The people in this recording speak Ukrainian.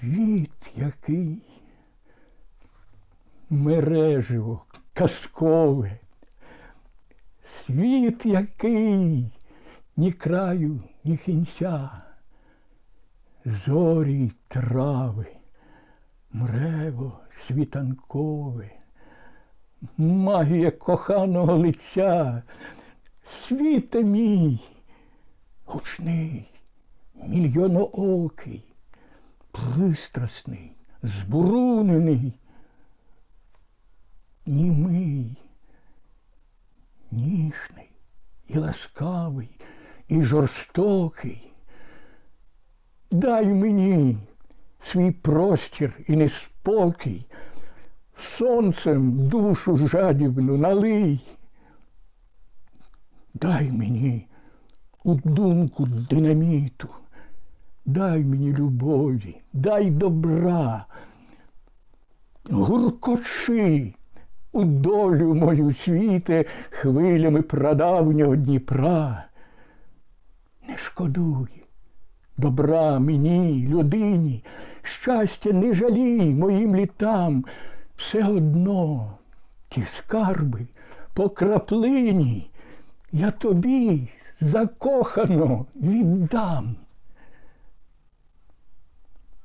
Світ який мереживо, казкове, світ який ні краю, ні кінця, зорі трави, мрево світанкове, магія коханого лиця, світе мій, гучний, мільйоноокий, пристрасний, збурунений, німий, ніжний і ласкавий, і жорстокий. Дай мені свій простір і неспокій, сонцем душу жадібну налий. Дай мені у думку динаміту, дай мені любові, дай добра, гуркочи у долю мою світе хвилями прадавнього Дніпра. Не шкодуй добра мені, людині, щастя не жалій моїм літам, все одно ті скарби по краплині я тобі закохано віддам.